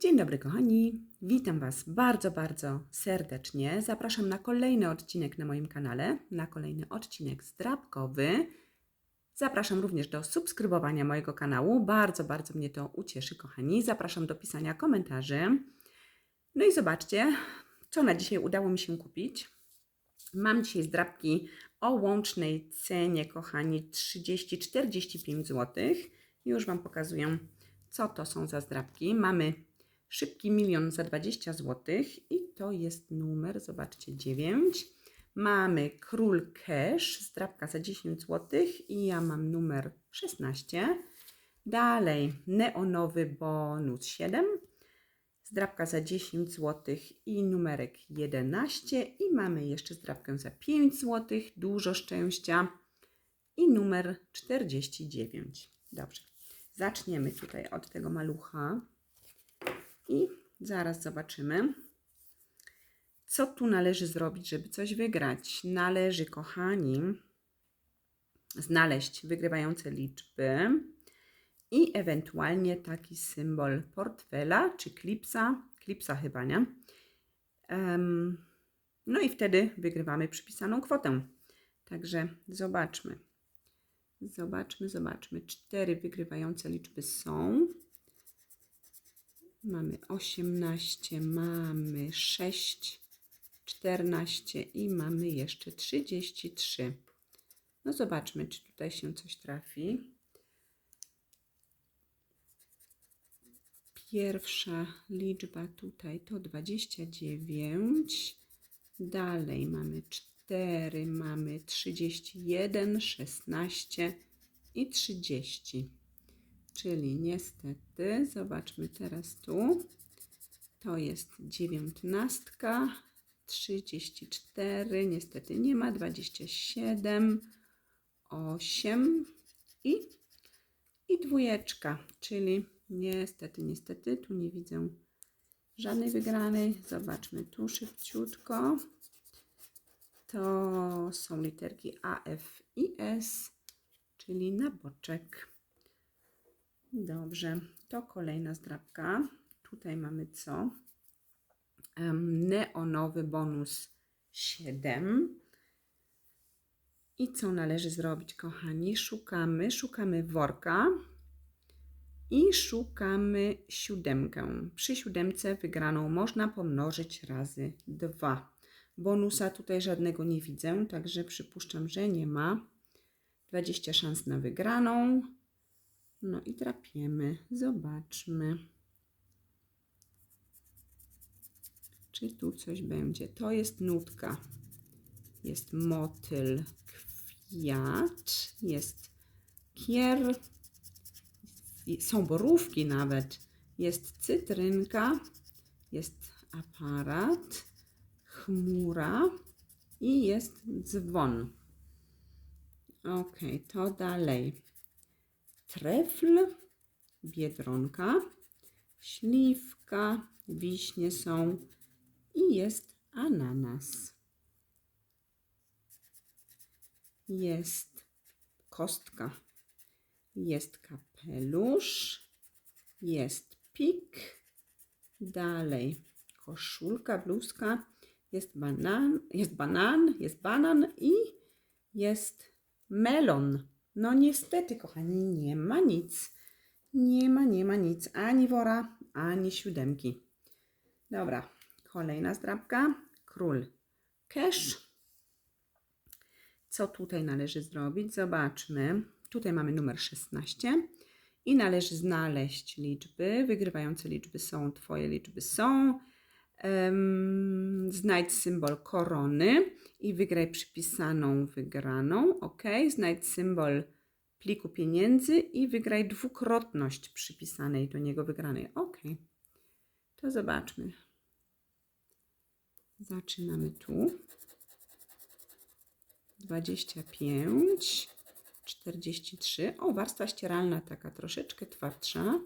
Dzień dobry, kochani. Witam Was bardzo, bardzo serdecznie. Zapraszam na kolejny odcinek na moim kanale, na kolejny odcinek zdrabkowy. Zapraszam również do subskrybowania mojego kanału. Bardzo, bardzo mnie to ucieszy, kochani. Zapraszam do pisania komentarzy. No i zobaczcie, co na dzisiaj udało mi się kupić. Mam dzisiaj zdrabki o łącznej cenie, kochani, 30-45 zł. Już Wam pokazuję, co to są za zdrabki. Mamy szybki milion za 20 zł i to jest numer, zobaczcie, 9. Mamy król cash, zdrabka za 10 zł i ja mam numer 16. Dalej neonowy bonus 7, zdrabka za 10 zł i numerek 11 i mamy jeszcze zdrabkę za 5 zł, dużo szczęścia i numer 49. Dobrze, zaczniemy tutaj od tego malucha i zaraz zobaczymy, co tu należy zrobić, żeby coś wygrać. Należy, kochani, znaleźć wygrywające liczby i ewentualnie taki symbol portfela czy klipsa, klipsa chyba, nie? Em, no i wtedy wygrywamy przypisaną kwotę. Także zobaczmy. Zobaczmy, zobaczmy. Cztery wygrywające liczby są. Mamy 18, mamy 6, 14 i mamy jeszcze 33. No zobaczmy, czy tutaj się coś trafi. Pierwsza liczba tutaj to 29. Dalej mamy 4, mamy 31, 16 i 30. Czyli niestety, zobaczmy teraz tu, to jest dziewiętnastka, 34, niestety nie ma, 27, 8 i, i dwójeczka, czyli niestety, niestety, tu nie widzę żadnej wygranej. Zobaczmy tu szybciutko. To są literki A, F i S, czyli na boczek. Dobrze, to kolejna zdrabka. Tutaj mamy co? Neonowy bonus 7. I co należy zrobić, kochani? Szukamy, szukamy worka i szukamy siódemkę. Przy siódemce wygraną można pomnożyć razy 2. Bonusa tutaj żadnego nie widzę, także przypuszczam, że nie ma. 20 szans na wygraną. No i drapiemy. Zobaczmy. Czy tu coś będzie? To jest nutka. Jest motyl, kwiat, jest kier, są borówki nawet. Jest cytrynka, jest aparat, chmura i jest dzwon. Ok, to dalej trefl, biedronka, śliwka, wiśnie są i jest ananas. Jest kostka, jest kapelusz, jest pik, dalej koszulka, bluzka, jest banan, jest banan, jest banan i jest melon. No niestety, kochani, nie ma nic. Nie ma, nie ma nic. Ani wora, ani siódemki. Dobra, kolejna zdrabka. Król cash. Co tutaj należy zrobić? Zobaczmy. Tutaj mamy numer 16 i należy znaleźć liczby. Wygrywające liczby są, Twoje liczby są. Znajdź symbol korony i wygraj przypisaną wygraną. OK. Znajdź symbol pliku pieniędzy i wygraj dwukrotność przypisanej do niego wygranej. OK. To zobaczmy. Zaczynamy tu. 25, 43. O, warstwa ścieralna taka troszeczkę twardsza.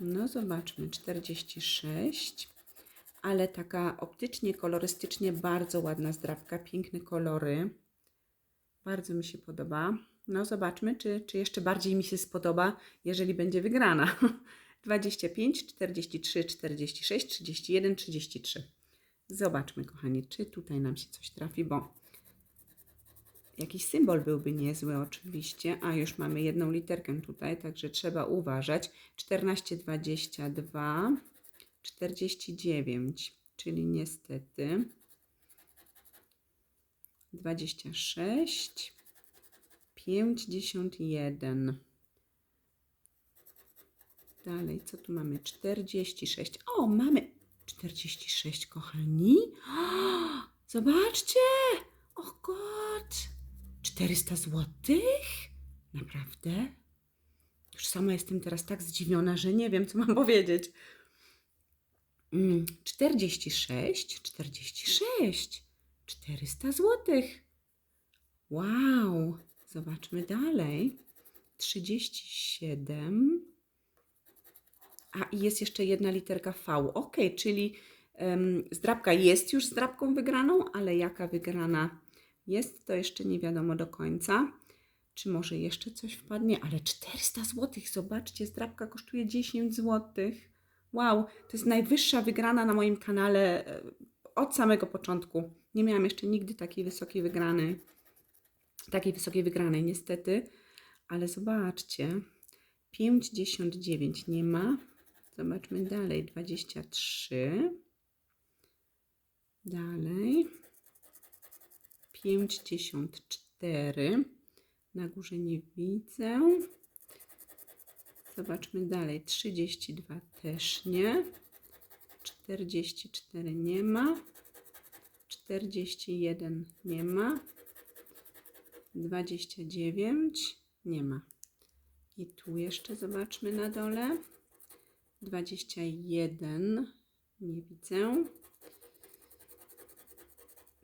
No zobaczmy, 46 ale taka optycznie, kolorystycznie bardzo ładna zdrabka, piękne kolory. Bardzo mi się podoba. No zobaczmy, czy, czy jeszcze bardziej mi się spodoba, jeżeli będzie wygrana. 25, 43, 46, 31, 33. Zobaczmy, kochani, czy tutaj nam się coś trafi, bo jakiś symbol byłby niezły oczywiście. A już mamy jedną literkę tutaj, także trzeba uważać. 14, 22, 49, czyli niestety 26, 51. Dalej, co tu mamy? 46. O, mamy 46, kochani. Zobaczcie! O God! 400 złotych? Naprawdę? Już sama jestem teraz tak zdziwiona, że nie wiem, co mam powiedzieć. Mm, 46, 46, 400 złotych. Wow! Zobaczmy dalej. 37. A i jest jeszcze jedna literka V. Ok, czyli um, zdrabka jest już zdrabką wygraną, ale jaka wygrana jest, to jeszcze nie wiadomo do końca. Czy może jeszcze coś wpadnie? Ale 400 zł, zobaczcie, zdrabka kosztuje 10 zł. Wow, to jest najwyższa wygrana na moim kanale e, od samego początku. Nie miałam jeszcze nigdy takiej wysokiej wygranej. Takiej wysokiej wygranej, niestety. Ale zobaczcie, 59 nie ma. Zobaczmy dalej. 23. Dalej. 54. Na górze nie widzę. Zobaczmy dalej. 32 też nie. 44 nie ma. 41 nie ma. 29 nie ma. I tu jeszcze zobaczmy na dole. 21 nie widzę.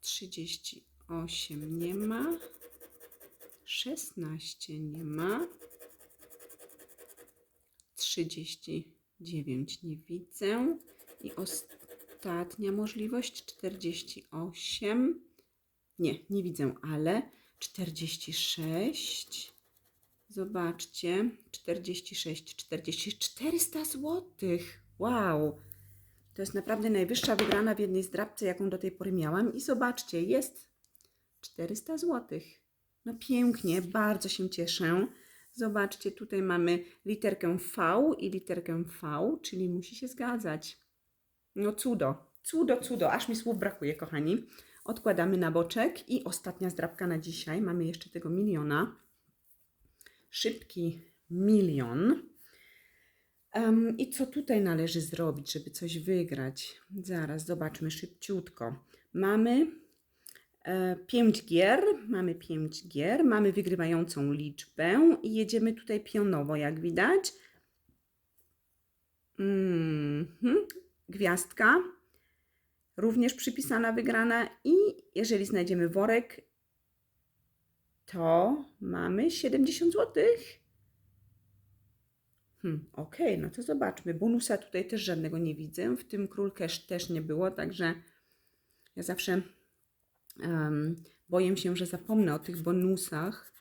38 nie ma. 16 nie ma. 39 nie widzę. I ostatnia możliwość 48. Nie, nie widzę, ale 46. Zobaczcie, 46, 40, 400 zł. Wow! To jest naprawdę najwyższa wygrana w jednej zdrabce, jaką do tej pory miałam. I zobaczcie, jest 400 zł. No pięknie, bardzo się cieszę. Zobaczcie, tutaj mamy literkę V i literkę V, czyli musi się zgadzać. No cudo, cudo, cudo, aż mi słów brakuje, kochani. Odkładamy na boczek i ostatnia zdrabka na dzisiaj. Mamy jeszcze tego miliona. Szybki milion. Um, I co tutaj należy zrobić, żeby coś wygrać? Zaraz zobaczmy szybciutko. Mamy 5 gier, mamy 5 gier, mamy wygrywającą liczbę i jedziemy tutaj pionowo, jak widać. Mhm. Gwiazdka, również przypisana wygrana i jeżeli znajdziemy worek, to mamy 70 zł. Hmm, okay, no to zobaczmy. Bonusa tutaj też żadnego nie widzę. W tym król też nie było, także ja zawsze boję się, że zapomnę o tych bonusach.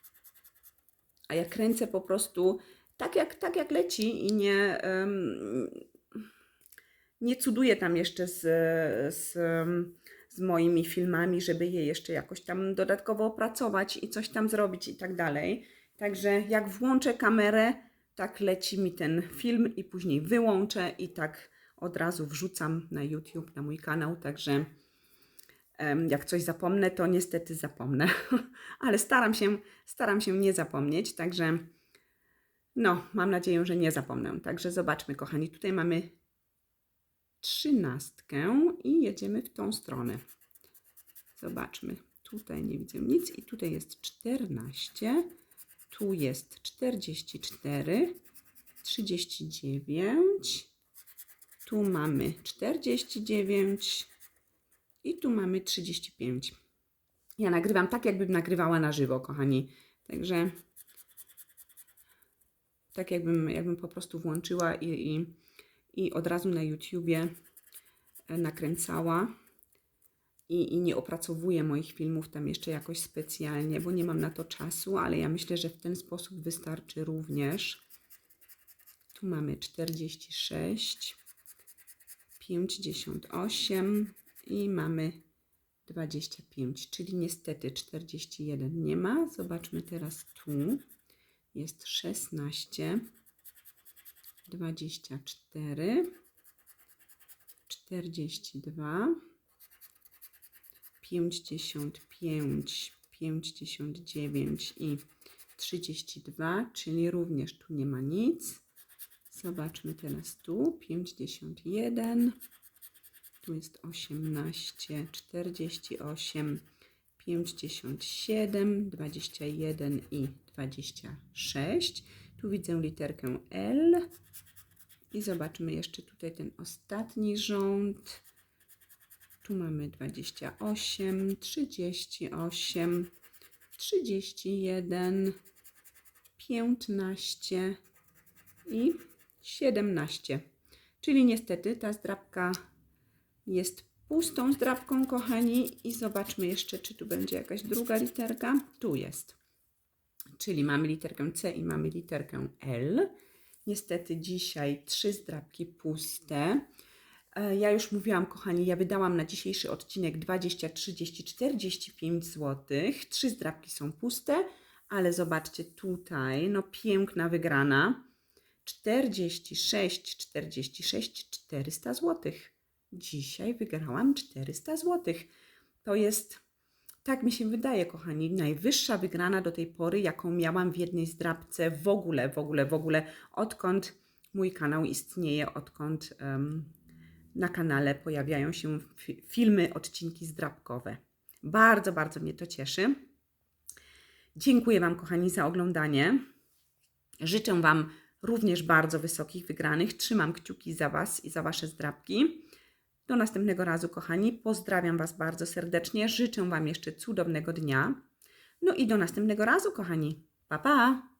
A ja kręcę po prostu tak jak, tak jak leci i nie, nie cuduję tam jeszcze z, z, z moimi filmami, żeby je jeszcze jakoś tam dodatkowo opracować i coś tam zrobić i tak dalej. Także jak włączę kamerę, tak leci mi ten film i później wyłączę i tak od razu wrzucam na YouTube, na mój kanał, także jak coś zapomnę, to niestety zapomnę, ale staram się, staram się nie zapomnieć, także no, mam nadzieję, że nie zapomnę. Także zobaczmy, kochani, tutaj mamy trzynastkę i jedziemy w tą stronę. Zobaczmy, tutaj nie widzę nic i tutaj jest 14, tu jest 44, 39, tu mamy 49 i tu mamy 35. Ja nagrywam tak, jakbym nagrywała na żywo, kochani. Także tak jakbym, jakbym po prostu włączyła i, i, i od razu na YouTubie e, nakręcała i, i nie opracowuję moich filmów tam jeszcze jakoś specjalnie, bo nie mam na to czasu, ale ja myślę, że w ten sposób wystarczy również. Tu mamy 46, 58 i mamy 25, czyli niestety 41 nie ma. Zobaczmy teraz tu. Jest 16, 24, 42, 55, 59 i 32, czyli również tu nie ma nic. Zobaczmy teraz tu. 51, tu jest 18, 48, 57, 21 i 26. Tu widzę literkę L. I zobaczmy jeszcze tutaj ten ostatni rząd. Tu mamy 28, 38, 31, 15 i 17. Czyli niestety ta zdrabka jest pustą zdrabką, kochani. I zobaczmy jeszcze, czy tu będzie jakaś druga literka. Tu jest. Czyli mamy literkę C i mamy literkę L. Niestety dzisiaj trzy zdrabki puste. E, Ja już mówiłam, kochani, ja wydałam na dzisiejszy odcinek 20, 30, 45 zł. Trzy zdrabki są puste, ale zobaczcie tutaj, no piękna wygrana. 46, 46, 400 zł. Dzisiaj wygrałam 400 zł. To jest, tak mi się wydaje, kochani, najwyższa wygrana do tej pory, jaką miałam w jednej zdrabce w ogóle, w ogóle, w ogóle, odkąd mój kanał istnieje, odkąd em, na kanale pojawiają się fi- filmy, odcinki zdrabkowe. Bardzo, bardzo mnie to cieszy. Dziękuję Wam, kochani, za oglądanie. Życzę Wam również bardzo wysokich wygranych. Trzymam kciuki za Was i za Wasze zdrabki. Do następnego razu, kochani. Pozdrawiam Was bardzo serdecznie. Życzę Wam jeszcze cudownego dnia. No i do następnego razu, kochani. Pa, pa!